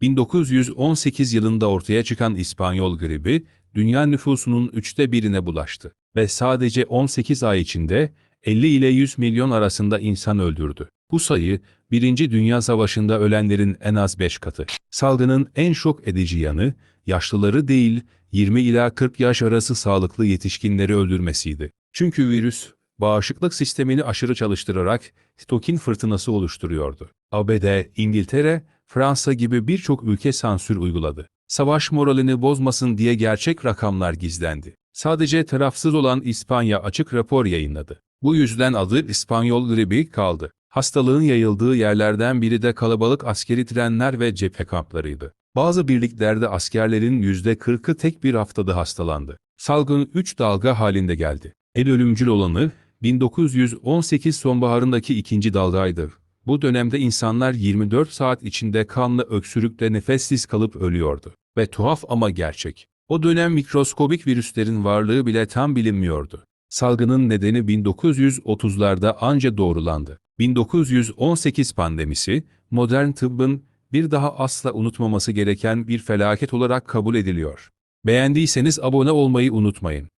1918 yılında ortaya çıkan İspanyol gribi, dünya nüfusunun üçte birine bulaştı ve sadece 18 ay içinde 50 ile 100 milyon arasında insan öldürdü. Bu sayı, Birinci Dünya Savaşı'nda ölenlerin en az 5 katı. Salgının en şok edici yanı, yaşlıları değil, 20 ila 40 yaş arası sağlıklı yetişkinleri öldürmesiydi. Çünkü virüs, bağışıklık sistemini aşırı çalıştırarak sitokin fırtınası oluşturuyordu. ABD, İngiltere, Fransa gibi birçok ülke sansür uyguladı. Savaş moralini bozmasın diye gerçek rakamlar gizlendi. Sadece tarafsız olan İspanya açık rapor yayınladı. Bu yüzden adı İspanyol gribi kaldı. Hastalığın yayıldığı yerlerden biri de kalabalık askeri trenler ve cephe kamplarıydı. Bazı birliklerde askerlerin %40'ı tek bir haftada hastalandı. Salgın 3 dalga halinde geldi. En ölümcül olanı 1918 sonbaharındaki ikinci dalgaydı. Bu dönemde insanlar 24 saat içinde kanlı öksürükle nefessiz kalıp ölüyordu. Ve tuhaf ama gerçek. O dönem mikroskobik virüslerin varlığı bile tam bilinmiyordu. Salgının nedeni 1930'larda anca doğrulandı. 1918 pandemisi, modern tıbbın bir daha asla unutmaması gereken bir felaket olarak kabul ediliyor. Beğendiyseniz abone olmayı unutmayın.